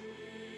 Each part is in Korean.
see.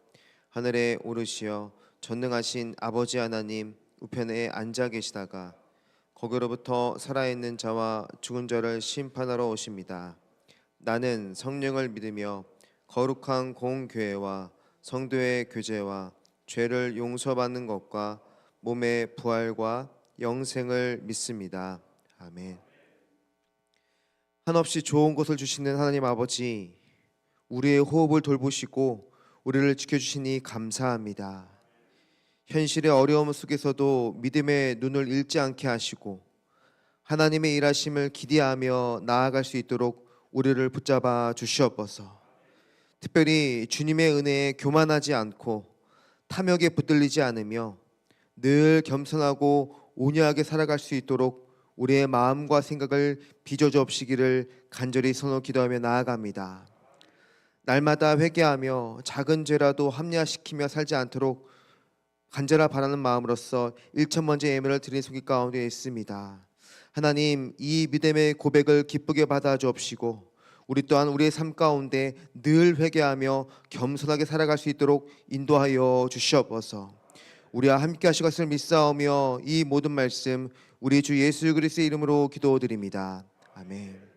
하늘에 오르시어 전능하신 아버지 하나님 우편에 앉아 계시다가 거기로부터 살아있는 자와 죽은 자를 심판하러 오십니다. 나는 성령을 믿으며 거룩한 공교회와 성도의 교제와 죄를 용서받는 것과 몸의 부활과 영생을 믿습니다. 아멘. 한없이 좋은 것을 주시는 하나님 아버지, 우리의 호흡을 돌보시고 우리를 지켜주시니 감사합니다. 현실의 어려움 속에서도 믿음의 눈을 잃지 않게 하시고 하나님의 일하심을 기대하며 나아갈 수 있도록 우리를 붙잡아 주시옵소서. 특별히 주님의 은혜에 교만하지 않고 탐욕에 붙들리지 않으며 늘 겸손하고 온유하게 살아갈 수 있도록 우리의 마음과 생각을 빚어주옵시기를 간절히 선호 기도하며 나아갑니다. 날마다 회개하며 작은 죄라도 합리화시키며 살지 않도록 간절하 바라는 마음으로서 1천 번째 예배를 드린 속기 가운데 있습니다. 하나님 이 믿음의 고백을 기쁘게 받아 주옵시고 우리 또한 우리의 삶 가운데 늘 회개하며 겸손하게 살아갈 수 있도록 인도하여 주시옵소서. 우리와 함께 하실 것을 믿사오며 이 모든 말씀 우리 주 예수 그리스도의 이름으로 기도드립니다. 아멘.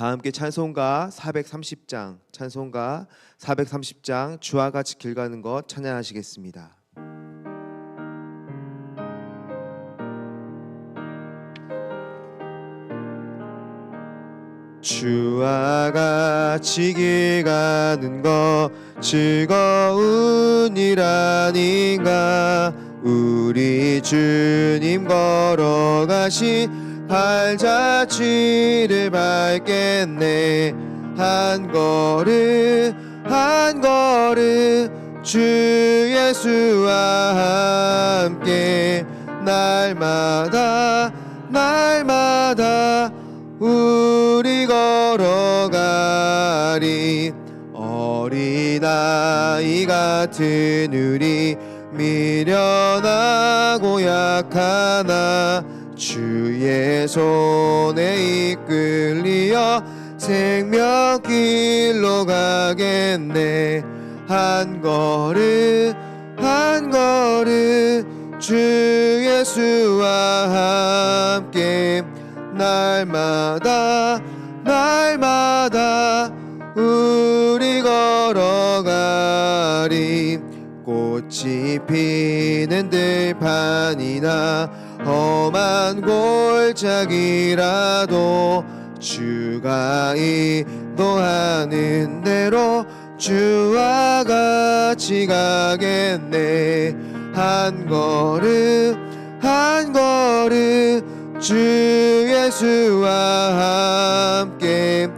다 함께 찬송가 430장. 찬송가 430장. 주와 같이 길 가는 것 찬양하시겠습니다. 주와 같이 길 가는 것 즐거운 일 아닌가? 우리 주님 걸어가신 발자취를 밟겠네. 한 걸음 한 걸음 주 예수와 함께 날마다 날마다 우리 걸어가리. 어린아이 같은 우리 미련하고 약하나 주의 손에 이끌리어 생명길로 가겠네. 한 걸음 한 걸음 주 예수와 함께 날마다 날마다 우리 걸어가리. 꽃이 피는 들판이나 험한 골짜기라도 주가 인도하는 대로 주와 같이 가겠네. 한 걸음 한 걸음 주 예수와 함께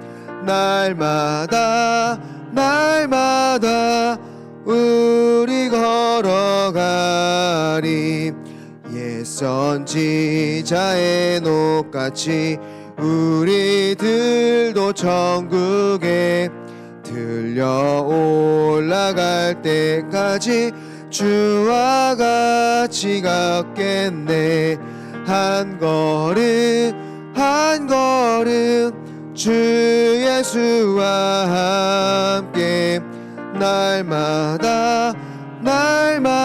날마다 날마다 우리 걸어가리. 옛 선지자의 녹같이 우리들도 천국에 들려 올라갈 때까지 주와 같이 갔겠네. 한 걸음 한 걸음 주 예수와 함께 날마다 날마다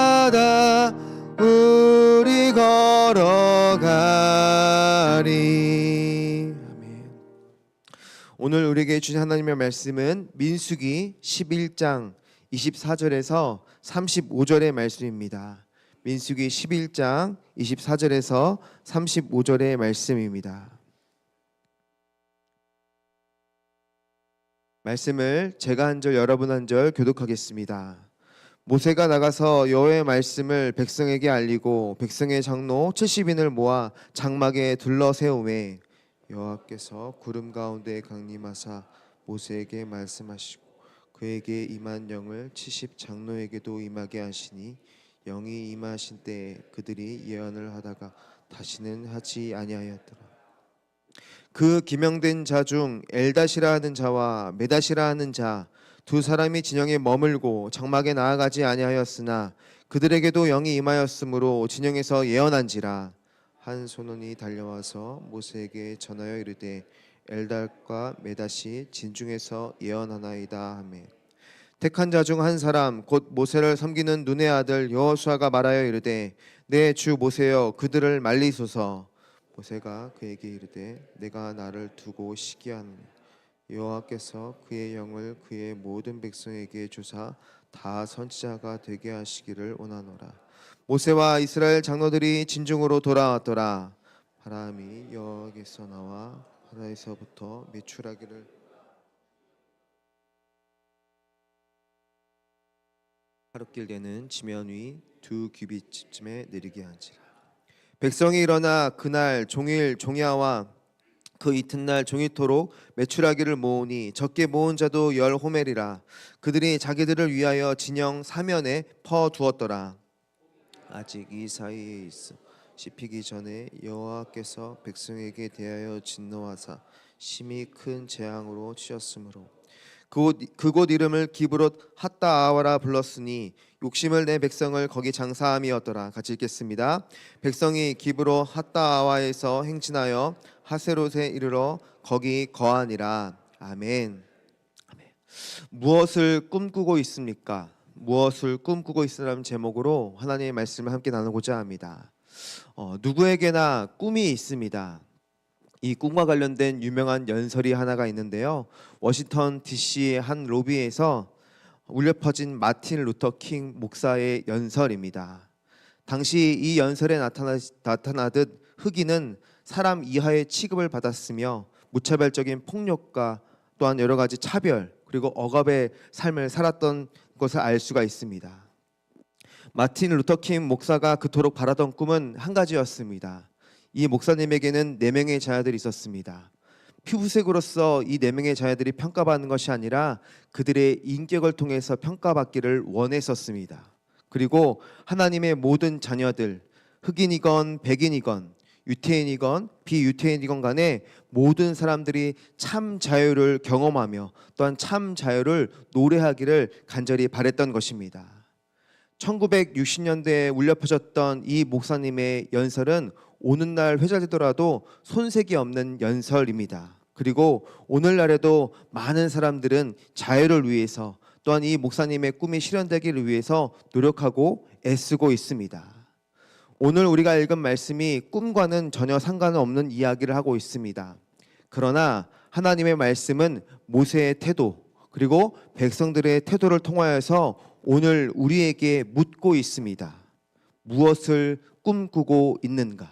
오늘 우리에게 주신 하나님의 말씀은 민수기 11장 24절에서 35절의 말씀입니다. 민수기 11장 24절에서 35절의 말씀입니다. 말씀을 제가 한 절 여러분 한 절 교독하겠습니다. 모세가 나가서 여호와의 말씀을 백성에게 알리고 백성의 장로 70인을 모아 장막에 둘러 세우매 여호와께서 구름 가운데 강림하사 모세에게 말씀하시고 그에게 임한 영을 70 장로에게도 임하게 하시니 영이 임하신 때에 그들이 예언을 하다가 다시는 하지 아니하였더라. 그 기명된 자 중 엘다시라 하는 자와 메다시라 하는 자 두 사람이 진영에 머물고 장막에 나아가지 아니하였으나 그들에게도 영이 임하였으므로 진영에서 예언한지라 한 소년이 달려와서 모세에게 전하여 이르되 엘달과 메다시 진중에서 예언하나이다 하매. 택한 자 중 한 사람 곧 모세를 섬기는 눈의 아들 여호수아가 말하여 이르되 내 주 모세여 그들을 말리소서. 모세가 그에게 이르되 내가 나를 두고 시기하노니 여호와께서 그의 영을 그의 모든 백성에게 주사 다 선지자가 되게 하시기를 원하노라 모세와 이스라엘 장로들이 진중으로 돌아왔더라. 바람이 여호와께서 나와 바다에서부터 메추라기를. 하룻길 되는 지면 위 두 규빗쯤에 내리게 한지라. 백성이 일어나 그날 종일 종야와 그 이튿날 종이토록 메추라기를 모으니 적게 모은 자도 열 호멜이라. 그들이 자기들을 위하여 진영 사면에 퍼 두었더라 아직 이 사이에 있어 씹히기 전에 여호와께서 백성에게 대하여 진노하사 심히 큰 재앙으로 치셨으므로 그곳, 그곳 이름을 기브롯 핫다아와라 불렀으니 욕심을 내 백성을 거기 장사함이었더라. 같이 읽겠습니다. 백성이 기브롯 핫다아와에서 행진하여 하세롯에 이르러 거기 거하니라. 아멘. 아멘. 무엇을 꿈꾸고 있습니까? 무엇을 꿈꾸고 있으라는 제목으로 하나님의 말씀을 함께 나누고자 합니다. 어, 누구에게나 꿈이 있습니다. 이 꿈과 관련된 유명한 연설이 하나가 있는데요. 워싱턴 DC의 한 로비에서 울려 퍼진 마틴 루터 킹 목사의 연설입니다. 당시 이 연설에 나타나, 나타나듯 흑인은 사람 이하의 취급을 받았으며 무차별적인 폭력과 또한 여러 가지 차별 그리고 억압의 삶을 살았던 것을 알 수가 있습니다. 마틴 루터 킹 목사가 그토록 바라던 꿈은 한 가지였습니다. 이 목사님에게는 네 명의 자녀들이 있었습니다. 피부색으로서 이 네 명의 자녀들이 평가받는 것이 아니라 그들의 인격을 통해서 평가받기를 원했었습니다. 그리고 하나님의 모든 자녀들 흑인이건 백인이건 유태인이건 비유태인이건 간에 모든 사람들이 참 자유를 경험하며 또한 참 자유를 노래하기를 간절히 바랬던 것입니다. 1960년대에 울려 퍼졌던 이 목사님의 연설은 오늘날 회자되더라도 손색이 없는 연설입니다. 그리고 오늘날에도 많은 사람들은 자유를 위해서 또한 이 목사님의 꿈이 실현되기를 위해서 노력하고 애쓰고 있습니다. 오늘 우리가 읽은 말씀이 꿈과는 전혀 상관없는 이야기를 하고 있습니다. 그러나 하나님의 말씀은 모세의 태도 그리고 백성들의 태도를 통하여서 오늘 우리에게 묻고 있습니다. 무엇을 꿈꾸고 있는가?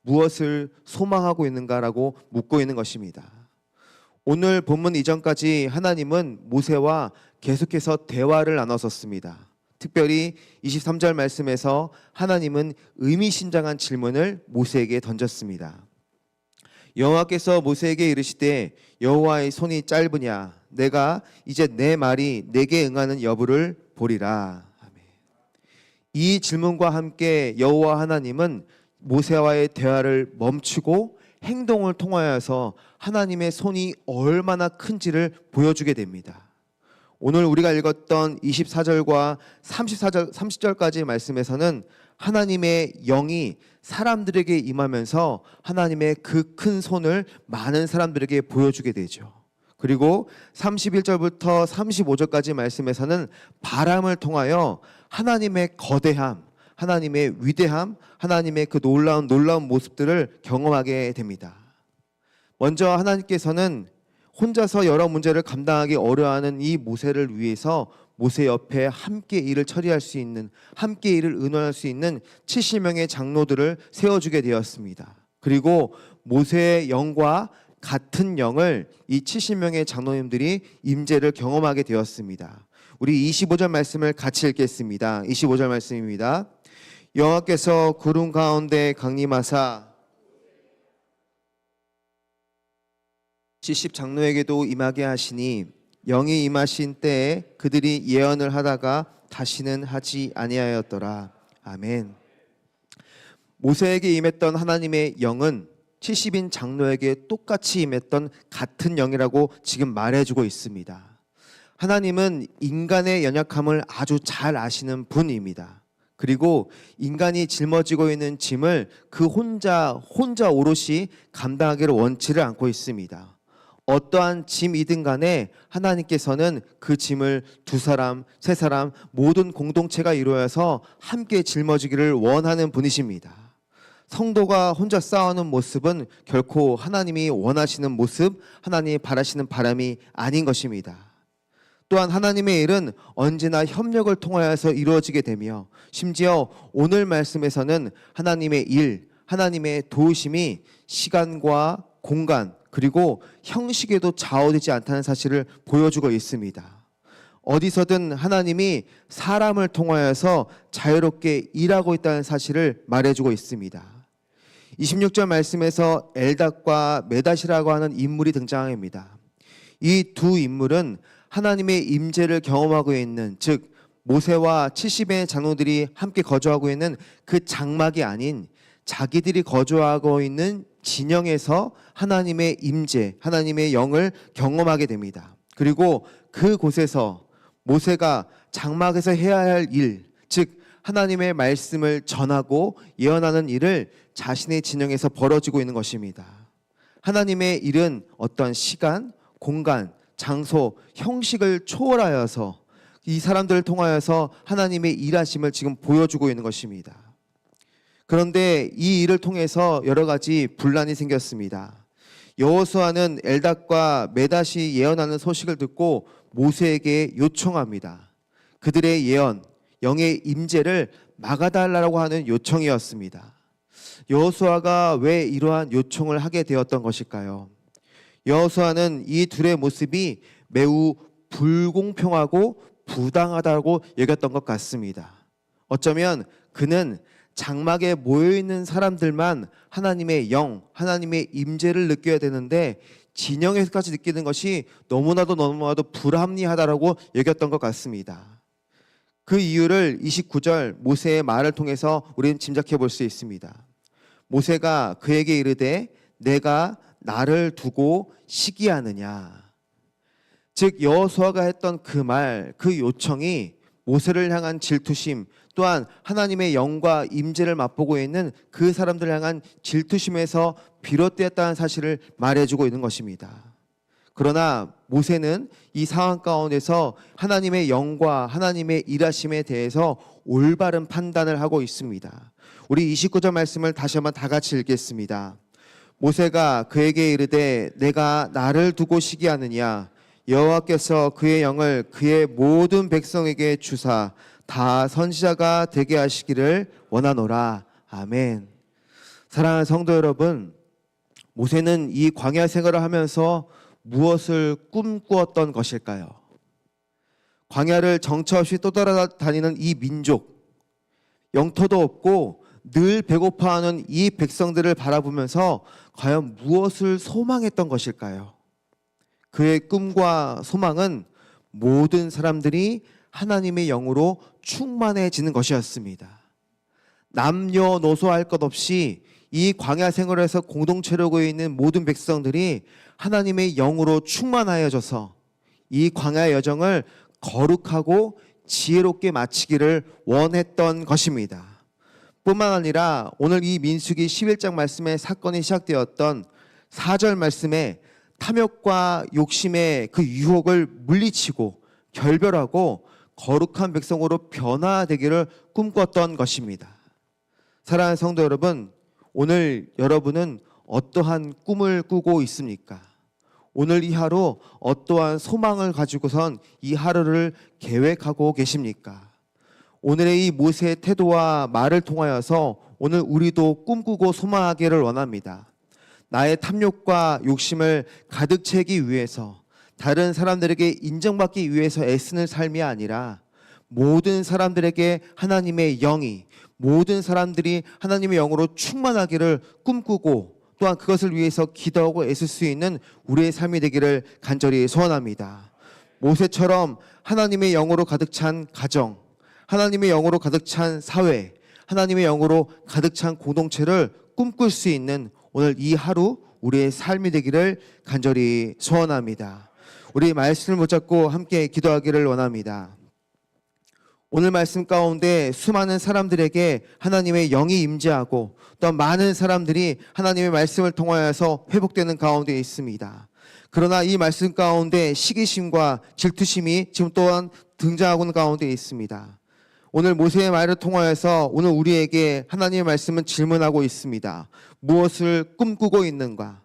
무엇을 소망하고 있는가라고 묻고 있는 것입니다. 오늘 본문 이전까지 하나님은 모세와 계속해서 대화를 나눴었습니다. 특별히 23절 말씀에서 하나님은 의미심장한 질문을 모세에게 던졌습니다. 여호와께서 모세에게 이르시되 여호와의 손이 짧으냐 내가 이제 내 말이 내게 응하는 여부를 보리라. 이 질문과 함께 여호와 하나님은 모세와의 대화를 멈추고 행동을 통하여서 하나님의 손이 얼마나 큰지를 보여주게 됩니다. 오늘 우리가 읽었던 24절과 34절, 30절까지의 말씀에서는 하나님의 영이 사람들에게 임하면서 하나님의 그 큰 손을 많은 사람들에게 보여주게 되죠. 그리고 31절부터 35절까지 말씀에서는 바람을 통하여 하나님의 거대함, 하나님의 위대함, 하나님의 그 놀라운 놀라운 모습들을 경험하게 됩니다. 먼저 하나님께서는 혼자서 여러 문제를 감당하기 어려워하는 이 모세를 위해서 모세 옆에 함께 일을 처리할 수 있는 함께 일을 의논할 수 있는 70명의 장로들을 세워주게 되었습니다. 그리고 모세의 영과 같은 영을 이 70명의 장로님들이 임재를 경험하게 되었습니다. 우리 25절 말씀을 같이 읽겠습니다. 25절 말씀입니다. 여호와께서 구름 가운데 강림하사 70 장로에게도 임하게 하시니 영이 임하신 때에 그들이 예언을 하다가 다시는 하지 아니하였더라. 아멘. 모세에게 임했던 하나님의 영은 70인 장로에게 똑같이 임했던 같은 영이라고 지금 말해주고 있습니다. 하나님은 인간의 연약함을 아주 잘 아시는 분입니다. 그리고 인간이 짊어지고 있는 짐을 그 혼자 혼자 오롯이 감당하기를 원치를 않고 있습니다. 어떠한 짐이든 간에 하나님께서는 그 짐을 두 사람, 세 사람 모든 공동체가 이루어서 함께 짊어지기를 원하는 분이십니다. 성도가 혼자 싸우는 모습은 결코 하나님이 원하시는 모습, 하나님이 바라시는 바람이 아닌 것입니다. 또한 하나님의 일은 언제나 협력을 통하여서 이루어지게 되며 심지어 오늘 말씀에서는 하나님의 일, 하나님의 도우심이 시간과 공간 그리고 형식에도 좌우되지 않다는 사실을 보여주고 있습니다. 어디서든 하나님이 사람을 통하여서 자유롭게 일하고 있다는 사실을 말해주고 있습니다. 26절 말씀에서 엘닷과 메닷이라고 하는 인물이 등장합니다. 이 두 인물은 하나님의 임재를 경험하고 있는 즉 모세와 70의 장로들이 함께 거주하고 있는 그 장막이 아닌 자기들이 거주하고 있는 진영에서 하나님의 임재, 하나님의 영을 경험하게 됩니다. 그리고 그 곳에서 모세가 장막에서 해야 할 일, 즉 하나님의 말씀을 전하고 예언하는 일을 자신의 진영에서 벌어지고 있는 것입니다. 하나님의 일은 어떤 시간, 공간, 장소, 형식을 초월하여서 이 사람들을 통하여서 하나님의 일하심을 지금 보여주고 있는 것입니다. 그런데 이 일을 통해서 여러 가지 분란이 생겼습니다. 여호수아는 엘닷과 메닷이 예언하는 소식을 듣고 모세에게 요청합니다. 그들의 예언, 영의 임재를 막아달라고 하는 요청이었습니다. 여호수아가 왜 이러한 요청을 하게 되었던 것일까요? 여호수아는 이 둘의 모습이 매우 불공평하고 부당하다고 여겼던 것 같습니다. 어쩌면 그는 장막에 모여 있는 사람들만 하나님의 영, 하나님의 임재를 느껴야 되는데 진영에서까지 느끼는 것이 너무나도 너무나도 불합리하다라고 여겼던 것 같습니다. 그 이유를 29절 모세의 말을 통해서 우리는 짐작해 볼 수 있습니다. 모세가 그에게 이르되 내가 나를 두고 시기하느냐. 즉 여호수아가 했던 그 말, 그 요청이 모세를 향한 질투심, 또한 하나님의 영과 임재를 맛보고 있는 그 사람들을 향한 질투심에서 비롯되었다는 사실을 말해주고 있는 것입니다. 그러나 모세는 이 상황 가운데서 하나님의 영과 하나님의 일하심에 대해서 올바른 판단을 하고 있습니다. 우리 29절 말씀을 다시 한번 다 같이 읽겠습니다. 모세가 그에게 이르되 내가 나를 두고 시기하느냐 여호와께서 그의 영을 그의 모든 백성에게 주사 다 선지자가 되게 하시기를 원하노라 아멘. 사랑하는 성도 여러분, 모세는 이 광야 생활을 하면서 무엇을 꿈꾸었던 것일까요? 광야를 정처 없이 떠돌아다니는 이 민족, 영토도 없고 늘 배고파하는 이 백성들을 바라보면서 과연 무엇을 소망했던 것일까요? 그의 꿈과 소망은 모든 사람들이 하나님의 영으로 충만해지는 것이었습니다. 남녀노소 할 것 없이 이 광야 생활에서 공동체로 있는 모든 백성들이 하나님의 영으로 충만하여져서 이 광야 여정을 거룩하고 지혜롭게 마치기를 원했던 것입니다. 뿐만 아니라 오늘 이 민수기 11장 말씀에 사건이 시작되었던 4절 말씀에 탐욕과 욕심의 그 유혹을 물리치고 결별하고 거룩한 백성으로 변화되기를 꿈꿨던 것입니다. 사랑하는 성도 여러분, 오늘 여러분은 어떠한 꿈을 꾸고 있습니까? 오늘 이 하루 어떠한 소망을 가지고선 이 하루를 계획하고 계십니까? 오늘의 이 모세의 태도와 말을 통하여서 오늘 우리도 꿈꾸고 소망하기를 원합니다. 나의 탐욕과 욕심을 가득 채기 위해서 다른 사람들에게 인정받기 위해서 애쓰는 삶이 아니라 모든 사람들에게 하나님의 영이 모든 사람들이 하나님의 영으로 충만하기를 꿈꾸고 또한 그것을 위해서 기도하고 애쓸 수 있는 우리의 삶이 되기를 간절히 소원합니다. 모세처럼 하나님의 영으로 가득 찬 가정, 하나님의 영으로 가득 찬 사회, 하나님의 영으로 가득 찬 공동체를 꿈꿀 수 있는 오늘 이 하루 우리의 삶이 되기를 간절히 소원합니다. 우리 말씀을 붙잡고 함께 기도하기를 원합니다. 오늘 말씀 가운데 수많은 사람들에게 하나님의 영이 임재하고 또 많은 사람들이 하나님의 말씀을 통하여서 회복되는 가운데 있습니다. 그러나 이 말씀 가운데 시기심과 질투심이 지금 또한 등장하고 있는 가운데 있습니다. 오늘 모세의 말을 통하여서 오늘 우리에게 하나님의 말씀은 질문하고 있습니다. 무엇을 꿈꾸고 있는가?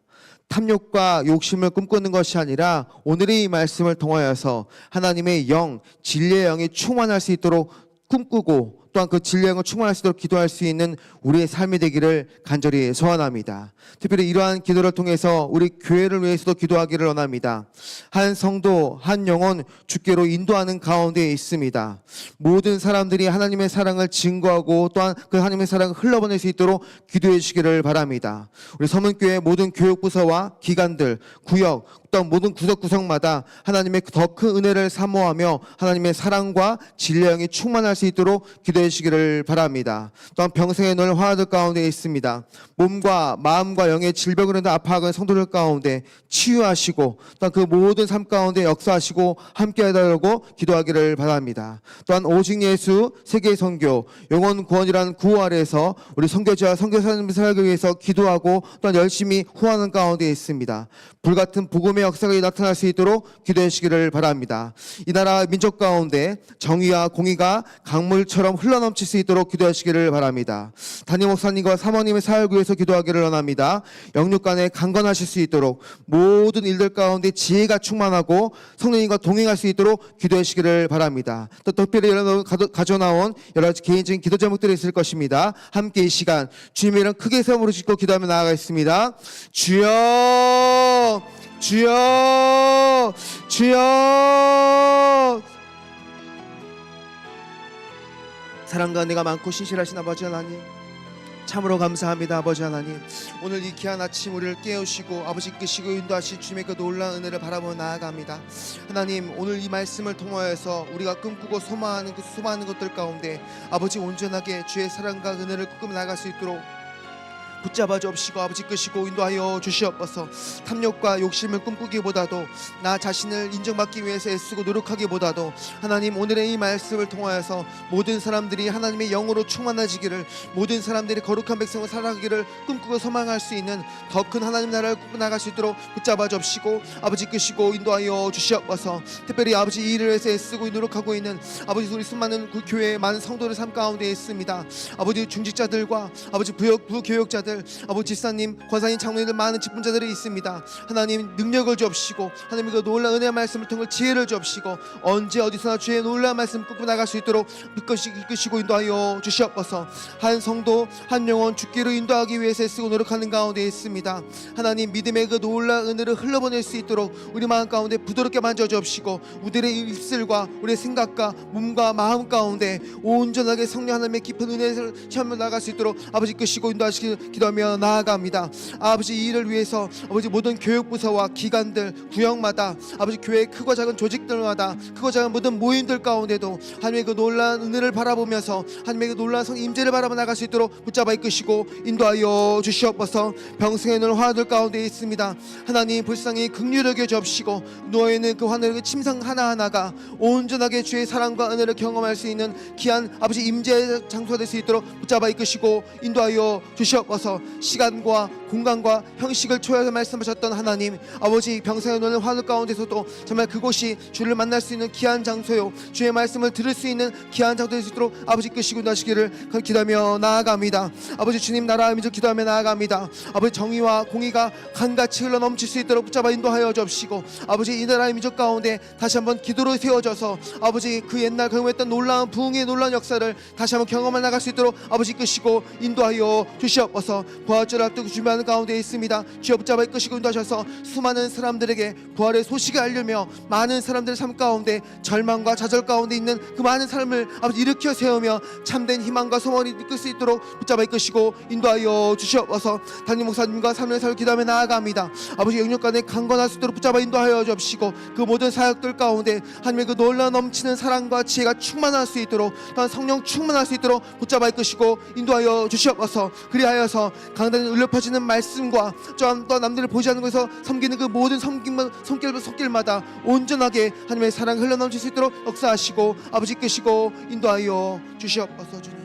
탐욕과 욕심을 꿈꾸는 것이 아니라 오늘의 이 말씀을 통하여서 하나님의 영, 진리의 영이 충만할 수 있도록 꿈꾸고 또한 그 진리의 영을 충만할 수 있도록 기도할 수 있는 우리의 삶이 되기를 간절히 소원합니다. 특별히 이러한 기도를 통해서 우리 교회를 위해서도 기도하기를 원합니다. 한 성도, 한 영혼 주께로 인도하는 가운데 있습니다. 모든 사람들이 하나님의 사랑을 증거하고 또한 그 하나님의 사랑을 흘러보낼 수 있도록 기도해 주시기를 바랍니다. 우리 서문교회 모든 교육부서와 기관들, 구역, 또한 모든 구석구석마다 하나님의 더 큰 은혜를 사모하며 하나님의 사랑과 진리의 영이 충만할 수 있도록 기도해 주시기를 바랍니다. 또한 평생의 늘 화들 가운데 있습니다. 몸과 마음과 영의 질병으로 아파하는 성도들 가운데 치유하시고 또한 그 모든 삶 가운데 역사하시고 함께 해달라고 기도하기를 바랍니다. 또한 오직 예수 세계 선교 영원 구원이라는 구호 아래에서 우리 선교지와 선교사님을 살기 위해서 기도하고 또한 열심히 후하는 가운데 있습니다. 불같은 복음의 역사가 나타날 수 있도록 기도해 주시기를 바랍니다. 이 나라 민족 가운데 정의와 공의가 강물처럼 흘러 넘칠 수 있도록 기도해 주시기를 바랍니다. 담임 목사님과 사모님의 사역을 위해서 기도하기를 원합니다. 영육 간에 강건하실 수 있도록 모든 일들 가운데 지혜가 충만하고 성령님과 동행할 수 있도록 기도해 주시기를 바랍니다. 또 특별히 여러분 가져 나온 여러 가지 개인적인 기도 제목들이 있을 것입니다. 함께 이 시간 주님의 이름 크게 세움으로 짓고 기도하며 나아가겠습니다. 주여 주여 주여 사랑과 내가 많고 신실하신 아버지 하나님 참으로 감사합니다 아버지 하나님. 오늘 이 귀한 아침 우리를 깨우시고 아버지 끄시고 인도하시 주님의 그 놀라운 은혜를 바라보며 나아갑니다. 하나님 오늘 이 말씀을 통하여서 우리가 꿈꾸고 소망하는 그 수많은 것들 가운데 아버지 온전하게 주의 사랑과 은혜를 꿈꾸며 나아갈 수 있도록 붙잡아 주옵시고 아버지 끄시고 인도하여 주시옵소서. 탐욕과 욕심을 꿈꾸기보다도 나 자신을 인정받기 위해서 애쓰고 노력하기보다도 하나님 오늘의 이 말씀을 통하여서 모든 사람들이 하나님의 영으로 충만해지기를 모든 사람들이 거룩한 백성을 살아가기를 꿈꾸고 소망할 수 있는 더 큰 하나님 나라를 꿈꾸 나갈 수 있도록 붙잡아 주옵시고 아버지 끄시고 인도하여 주시옵소서. 특별히 아버지 이 일을 위해서 애쓰고 노력하고 있는 아버지 우리 수많은 그 교회의 많은 성도들 삶 가운데 있습니다. 아버지 중직자들과 아버지 부역 부교역자들 아버지 지사님 권사님 장로님들 많은 직분자들이 있습니다. 하나님 능력을 주옵시고 하나님 그 놀라운 은혜의 말씀을 통해 지혜를 주옵시고 언제 어디서나 주의 놀라운 말씀 꾸고 나갈 수 있도록 이끄시, 이끄시고 인도하여 주시옵소서. 한 성도 한 영혼 죽기로 인도하기 위해서 쓰고 노력하는 가운데 있습니다. 하나님 믿음의 그 놀라운 은혜를 흘러보낼 수 있도록 우리 마음 가운데 부드럽게 만져 주옵시고 우리의 입술과 우리의 생각과 몸과 마음 가운데 온전하게 성령 하나님의 깊은 은혜를 체험해 나갈 수 있도록 아버지 끄시고 인도하시기 기도하며 나아갑니다. 아버지 이 일을 위해서 아버지 모든 교육부서와 기관들 구역마다 아버지 교회 크고 작은 조직들마다 크고 작은 모든 모임들 가운데도 하나님의 그 놀라운 은혜를 바라보면서 하나님의 그 놀라운 성 임재를 바라보 나갈 수 있도록 붙잡아 이끄시고 인도하여 주시옵소서 병성의 눈 화들 가운데 있습니다. 하나님 불쌍히 극률하게 주옵시고 누워있는 그 하늘의 침상 하나하나가 온전하게 주의 사랑과 은혜를 경험할 수 있는 귀한 아버지 임재 장소가 될 수 있도록 붙잡아 이끄시고 인도하여 주시옵소서 시간과 공간과 형식을 초월해서 말씀하셨던 하나님 아버지 병생의 노는 화늘 가운데서도 정말 그곳이 주를 만날 수 있는 귀한 장소요 주의 말씀을 들을 수 있는 귀한 장소 될 수 있도록 아버지 끄시고 나시기를 기도하며 나아갑니다. 아버지 주님 나라 민족 기도하며 나아갑니다. 아버지 정의와 공의가 간같이 흘러 넘칠 수 있도록 붙잡아 인도하여 주옵시고 아버지 이 나라의 민족 가운데 다시 한번 기도로 세워져서 아버지 그 옛날 경험했던 놀라운 부흥의 놀라운 역사를 다시 한번 경험해 나갈 수 있도록 아버지 끄시고 인도하여 주시옵소서 부활절 앞두고 준비하는 가운데 있습니다. 주여 붙잡아 이끄시고 인도하셔서 수많은 사람들에게 부활의 소식을 알려며 많은 사람들의 삶 가운데 절망과 좌절 가운데 있는 그 많은 삶을 아버지 일으켜 세우며 참된 희망과 소원이 이끌 수 있도록 붙잡아 이끄시고 인도하여 주시옵소서 담임 목사님과 삶의 살 기도하며 나아갑니다. 아버지 영육 간에 강건할 수 있도록 붙잡아 인도하여 주옵시고 그 모든 사역들 가운데 하나님의 그 놀라 넘치는 사랑과 지혜가 충만할 수 있도록 또한 성령 충만할 수 있도록 붙잡아 이끄시고 인도하여 주시옵소서 그리하여서 강단에 울려 퍼지는 말씀과 또한 남들을 보지 않는 곳에서 섬기는 그 모든 섬김, 손길, 손길마다 온전하게 하나님의 사랑 흘러넘칠 수 있도록 역사하시고 아버지 이끄시고 인도하여 주시옵소서 주님